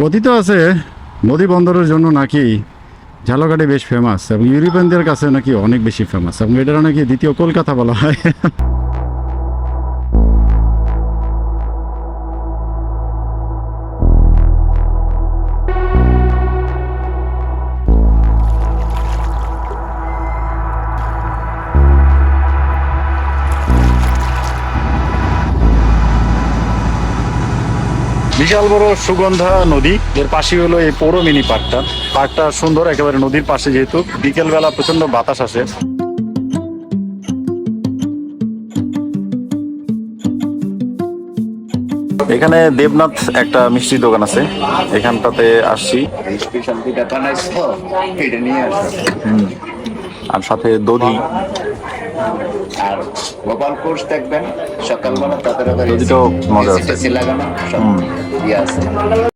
কথিত আছে, নদী বন্দরের জন্য নাকি ঝালকাটি বেশ ফেমাস এবং ইউরোপিয়ানদের কাছে নাকি অনেক বেশি ফেমাস এবং এটা নাকি দ্বিতীয় কলকাতা বলা হয়। বিশাল বড় সুগন্ধা নদী। এর পাশে হলো এই পৌর মিনি পার্কটা পার্কটা সুন্দর একেবারে নদীর পাশে যেহেতু। বিকেল বেলা প্রচণ্ড বাতাস আসে। এখানে দেবনাথ একটা মিষ্টি দোকান আছে। এখানটাতে আসছি। আর সাথে দধি। আর গোপাল কোর্স দেখবেন সকালবেলা তাদের মজা এসি লাগানো সব ইয়ে আছে।